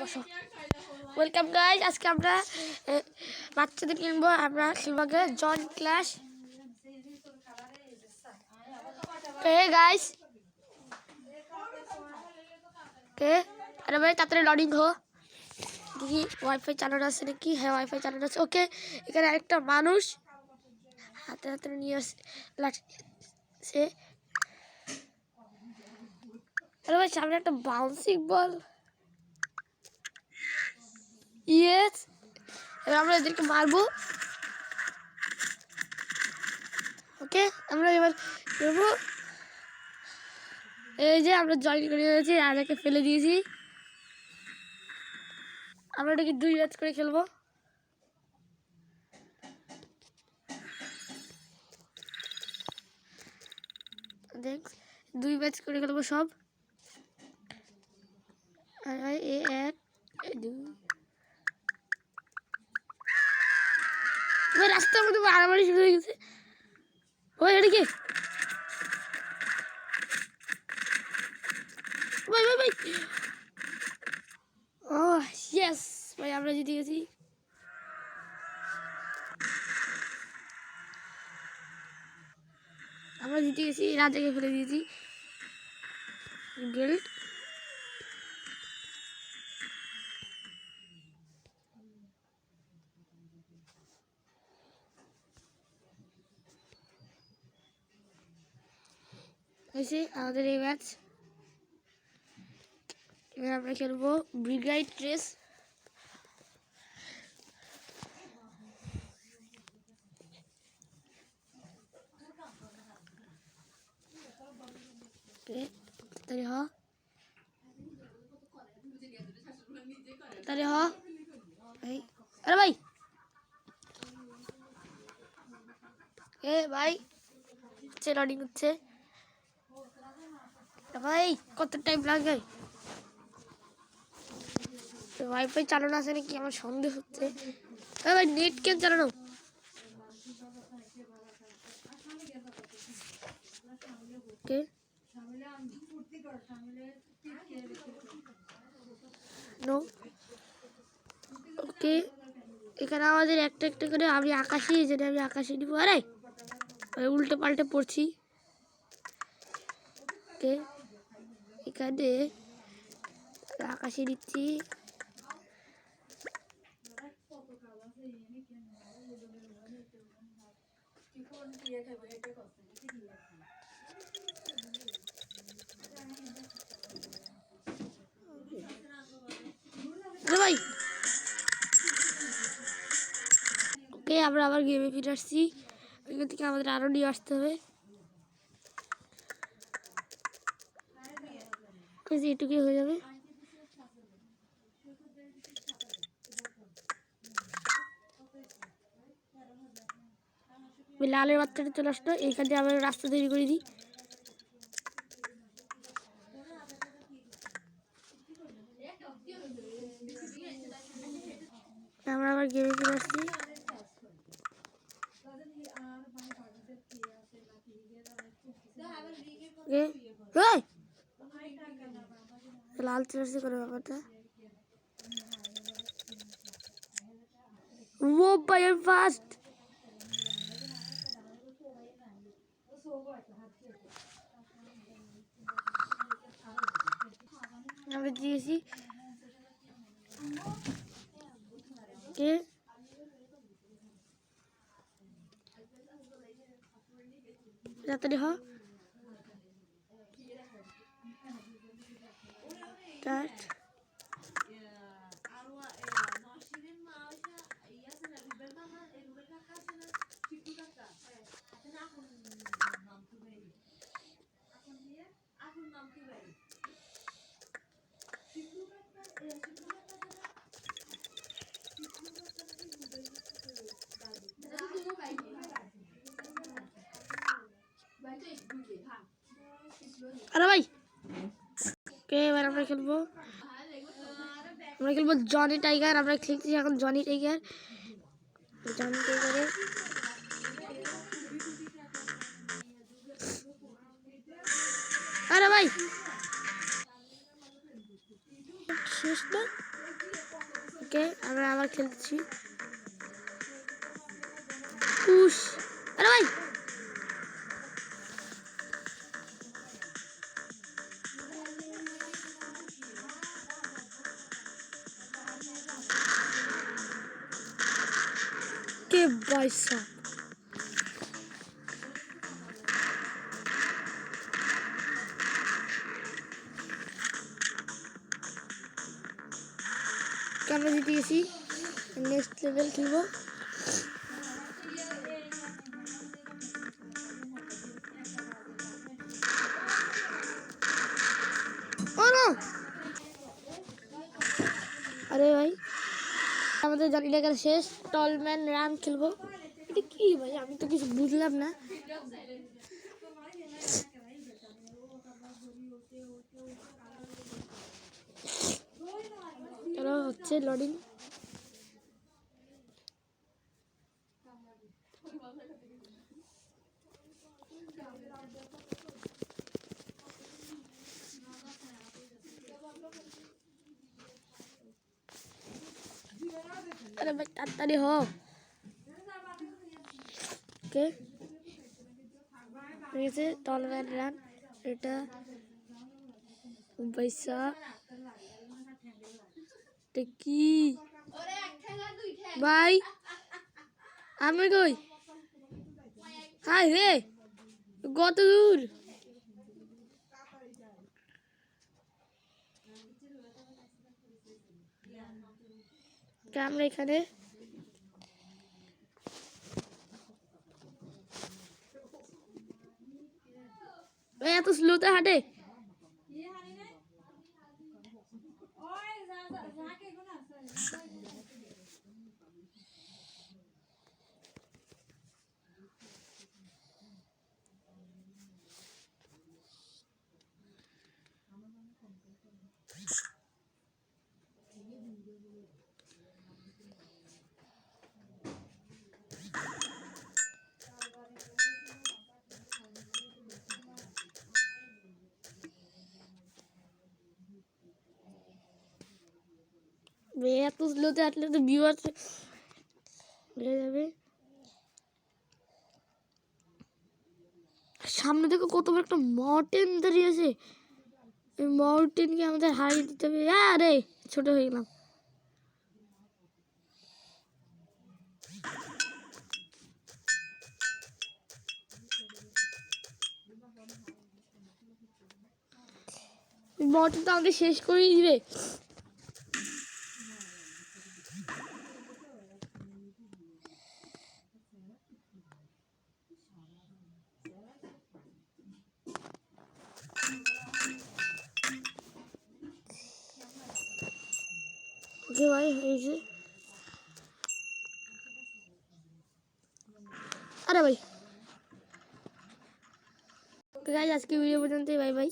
বসো। Welcome guys আজকে আমরা বাচ্চাদের কিনবো। আমরা খেলবাগে জন ক্লাস কে গাইজ কে? আরে ভাই, তাড়াতাড়ি লডিং হো। দেখি ওয়াইফাই চালানো আছে নাকি? হ্যাঁ ওয়াইফাই চালানো আছে। ওকে এখানে আরেকটা মানুষ হাতে হাতে নিয়ে আসে সে আরে ভাই, সামনে একটা বাউন্সিং বল ইয়েস, এবার আমরা এদেরকে মারবো। ওকে, আমরা এবার করব এই যে আমরা জয়েন করে দিয়েছি রাজাকে ফেলে দিয়েছি। আমরা এটাকে দুই ম্যাচ করে খেলব। দেখ, দুই ম্যাচ করে খেলব সব। এ এক দুই। ওই রাস্তার মধ্যে মারামারি শুরু হয়ে গেছে। ওই এদিকে। ভাই ভাই ভাই। ও ইয়েস ভাই, আমরা জিতে গেছি। আমরা জিতে গেছি, রাজাকে ফেলে দিয়েছি। বেল্ট হয়েছে আমাদের এই ম্যাচ এবার আমরা খেলব ব্রিগাইড রেস তাড়াতাড়ি হ। তাড়াতাড়ি হ। আরে ভাই। এ ভাই, হচ্ছে রানিং হচ্ছে। ভাই, কত টাইম লাগে? ওয়াইফাই চালানো আছে নাকি? আমার সন্দেহ হচ্ছে। ভাই নেট কেন চালানো? ওকে নো ওকে এখানে আমাদের একটা একটা করে আমি আকাশে যেটা আমি আকাশে নিব। আরে উল্টে পাল্টে পড়ছি। ওকে এখানে আকাশে আরে ভাই ওকে আমরা আবার গেমে ফিরে আসছি। এখান থেকে আমাদের আরও নিয়ে আসতে হবে। যে এটুকুই হয়ে যাবে। লালের বাচ্চাটা চলে আসলো, এইখান দিয়ে আবার রাস্তা তৈরি করে দিই। আমরা আবার গেমে ফিরে আসছি এ, এই! লাল চলে করে ব্যাপারটা ও ভাই আমি ফার্স্ট আমরা দিয়েছি কে তাড়াতাড়ি হ that. আমরা খেলব। আমরা খেলব জনি টাইগার আমরা খেলছি এখন জনি টাইগার জনি টাইগারে আরে ভাই। ওকে, আমরা আবার খেলছি। আরে ভাই। কে পয়সা আমরা জিতে গেছি নেক্সট লেভেল জানি লেখার শেষ টলম্যান রান খেলব। এটা কি ভাই? আমি তো কিছু বুঝলাম না। হচ্ছে লোডিং আরে ভাই তাড়াতাড়ি হ ওকে ঠিক আছে টলম্যান রান এটা পয়সা কি ভাই আমি কই হাই রে কত দূর তা আমরা এখানে? এত স্লোতে হাঁটে? এত স্লোতে হাঁটলে তো ভিউয়ার্স হয়ে যাবে। সামনে দেখো কত বড় একটা মাউন্টেন দাঁড়িয়ে আছে। এই আমাদের হারিয়ে দিতে হবে। আরে ছোট হয়ে গেলাম। মাউন্টেন তো আমাদের শেষ করেই দিবে। ওকে ভাই হয়েছে আরে ভাই গাইজ আজকে ভিডিও পর্যন্তই বাই বাই